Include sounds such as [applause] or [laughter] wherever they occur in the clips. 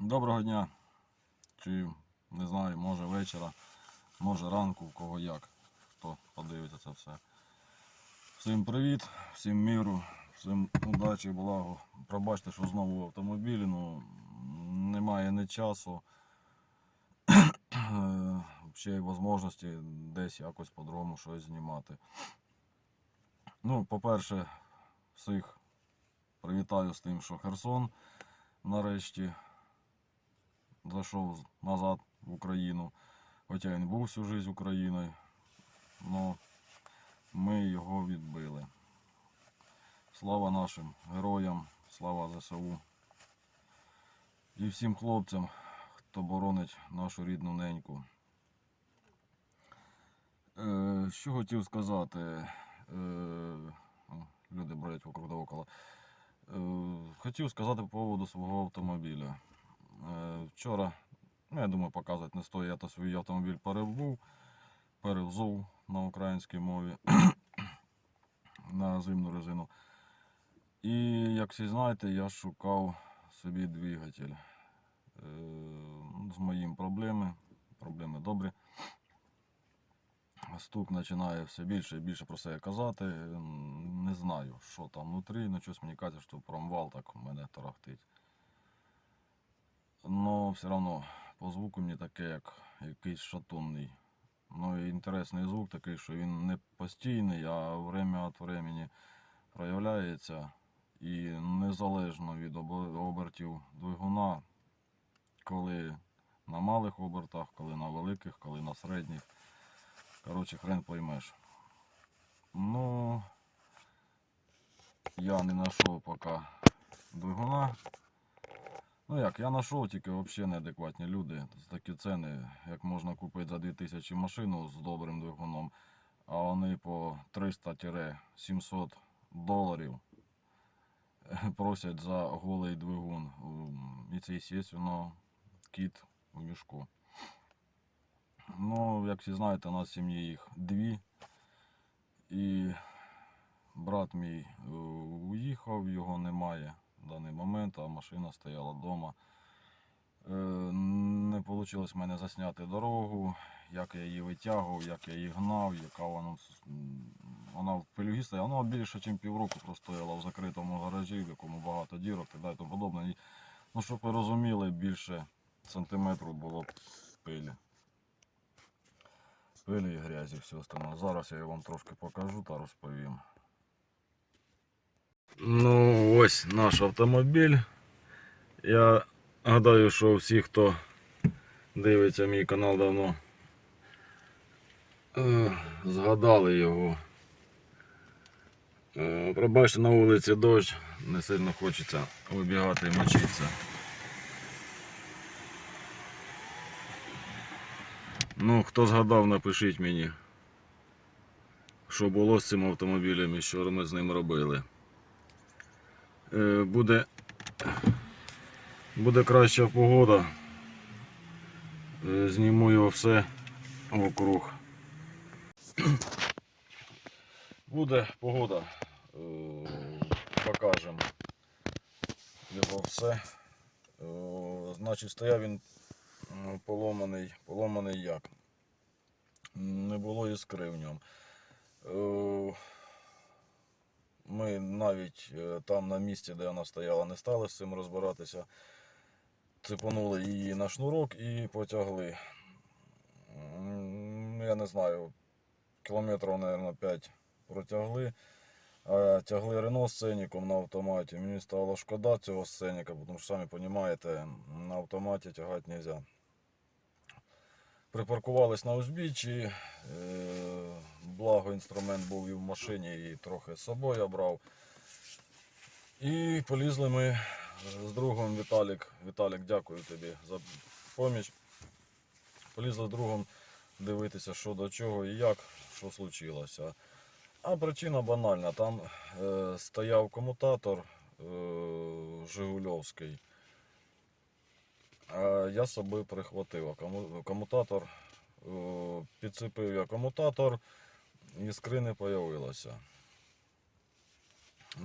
Доброго дня. Чи не знаю, може вечора, може ранку, в кого як, хто подивиться це все. Всім привіт, всім миру, всім удачі, благо. Пробачте, що знову в автомобілі, ну немає ні часу. [coughs] Ще й можливості десь якось по-другому щось знімати. Ну, по-перше, всіх привітаю з тим, що Херсон нарешті зайшов назад в Україну. Хоча він був всю життя Україною, але ми його відбили. Слава нашим героям, слава ЗСУ. І всім хлопцям, хто боронить нашу рідну неньку. Е, що хотів сказати, е, люди бродять вокруг да около. Е, хотів сказати по поводу свого автомобіля. Е, Вчора, ну я думаю, показувати не стоїть, я то свій автомобіль перебув, перевзув на українській мові [clears throat] на зимну резину. І як всі знаєте, я шукав собі двигатель. Е, З моїм проблеми, проблеми добрі. Стук починає все більше і більше про себе казати. Не знаю, що там внутрі, але щось мені каже, що промвал так мене тарахтить. Но все одно по звуку мені таке, як якийсь шатунний. Ну і інтересний звук такий, що він не постійний, а время від времени проявляється. І незалежно від обертів двигуна, коли на малих обертах, коли на великих, коли на середніх. Коротше, хрен поймеш. Ну, я не знайшов поки двигуна. Ну як, я знайшов тільки взагалі неадекватні люди. Такі ціни, як можна купити за 2000 машину з добрим двигуном, а вони по 300-700 доларів просять за голий двигун. І це, звісно, кіт у мішку. Ну, як всі знаєте, у нас в сім'ї їх дві. І брат мій е, уїхав, його немає в даний момент, а машина стояла вдома. Е, Не вийшло в мене засняти дорогу, як я її витягував, як я її гнав, яка вона, вона в пилюгі стояла. Вона більше, ніж півроку простояла в закритому гаражі, в якому багато дірок і тому подобне. І, Ну, щоб ви розуміли, більше сантиметру було пилі. Пилі і грязі, все остальне. Зараз я вам трошки покажу та розповім. Ну, ось наш автомобіль. Я гадаю, що всі, хто дивиться мій канал давно, е, згадали його. Е, Пробачте, на вулиці дощ, не сильно хочеться вибігати і мочитися. Ну, хто згадав, напишіть мені, що було з цим автомобілем і що ми з ним робили. Е, Буде, буде краща погода. Е, Зніму його все вокруг. Буде погода. Е, Покажемо його все. Значить, стояв він поломаний, поломаний як? Не було іскри в ньому. Е, Ми навіть е, там на місці, де вона стояла, не стали з цим розбиратися. Цепанули її на шнурок і потягли. Я не знаю, кілометрів, мабуть, 5 протягли. А тягли Рено з сценіком на автоматі. Мені стало шкода цього сценіка, тому що самі розумієте, на автоматі тягати не можна. Припаркувались на узбіччі. Благо інструмент був і в машині, і трохи з собою я брав. І полізли ми з другом Віталік. Віталік, дякую тобі за поміч. Полізли з другом дивитися, що до чого і як, що случилося. А причина банальна. Там е, стояв комутатор е, Жигульовський. А я собі прихватив акуму- комутатор, е, підцепив я комутатор, іскри не появилося.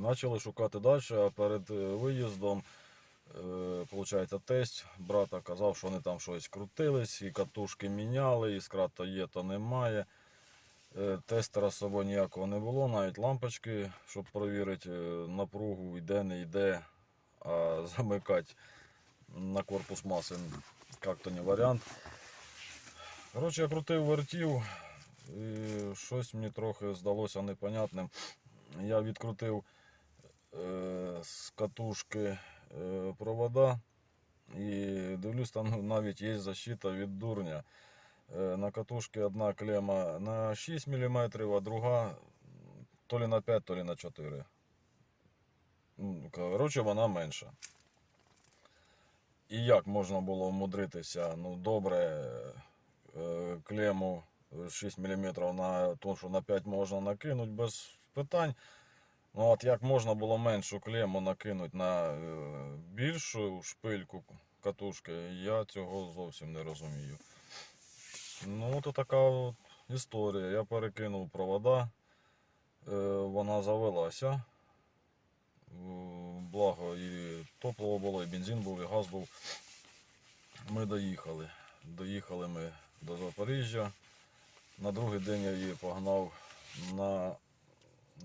Почали шукати далі, а перед е, виїздом Е, Получається, тесть брата казав, що вони там щось крутились, і катушки міняли, іскра то є, то немає. Е, Тестера з собою ніякого не було, навіть лампочки, щоб перевірити напругу, йде, не йде, а [laughs] замикати на корпус маси як-то не варіант. Коротше, я крутив вертів, і щось мені трохи здалося непонятним. Я відкрутив е, з катушки е, провода і дивлюсь, там навіть є защита від дурня. Е, на катушці одна клема на 6 мм, а друга то ли на 5, то ли на 4. Ну, Коротше, вона менша. І як можна було вмудритися, ну добре, е, клему 6 мм на то, що на 5 можна накинути без питань. Ну от як можна було меншу клему накинути на е, більшу шпильку катушки, я цього зовсім не розумію. Ну, то така от історія. Я перекинув провода, е, вона завелася. Е, Благо і топливо було, і бензин був, і газ був. Ми доїхали. Доїхали ми до Запоріжжя. На другий день я її погнав на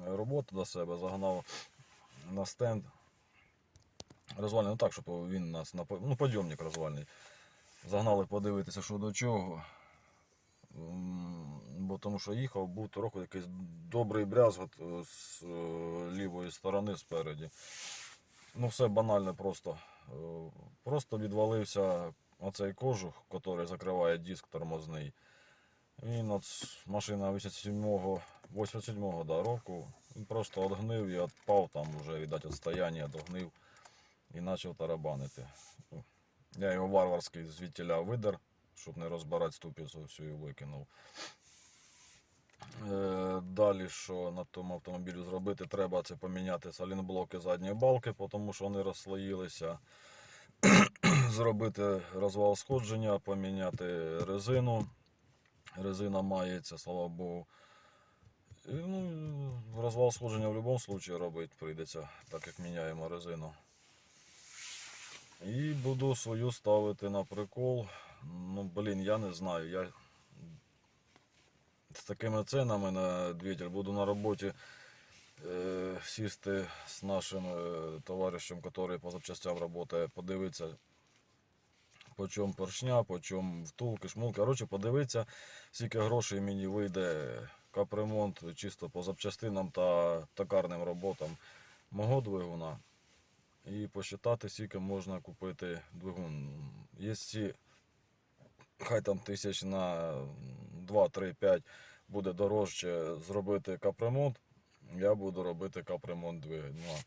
роботу до себе, загнав на стенд. Розвальний, ну так, щоб він нас на ну, підйомник розвальний. Загнали подивитися, що до чого. Бо тому що їхав, був трохи якийсь добрий брязгот е, з е, лівої сторони спереді. Ну, все банально просто. Е, Просто відвалився оцей кожух, який закриває диск тормозний. Він от машина 87-го, 87-го да, року. Він просто отгнив і відпав там вже, віддать, відстояння, догнив і почав тарабанити. Ну, Я його варварський звідтіля видер, щоб не розбирати ступицю, всю і викинув. Е, Далі, що на тому автомобілі зробити, треба це поміняти салінблоки задньої балки, тому що вони розслоїлися. [clears throat] Зробити розвал сходження, поміняти резину. Резина мається, слава Богу. І, ну, розвал сходження в будь-якому випадку робити прийдеться, так як міняємо резину. І буду свою ставити на прикол. Ну, блін, я не знаю. Я з такими ценами на двигатель буду на роботі е, сісти з нашим е, товаришем, який по запчастям працює, подивитися, по поршня, по втулки, шмулки. Коротше, подивитися, скільки грошей мені вийде капремонт чисто по запчастинам та токарним роботам мого двигуна. І посчитати, скільки можна купити двигун. Якщо хай там тисяч на 2, 3, 5 буде дорожче зробити капремонт, я буду робити капремонт двигуна.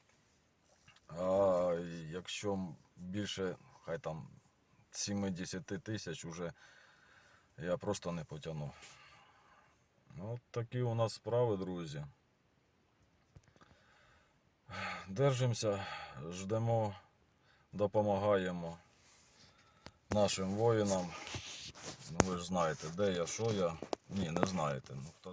А якщо більше, хай там 70 тисяч уже я просто не потягну. От такі у нас справи, друзі. Держимося, ждемо, допомагаємо нашим воїнам. Ну, ви ж знаєте, де я, що я. Ні, не знаєте. Ну, хто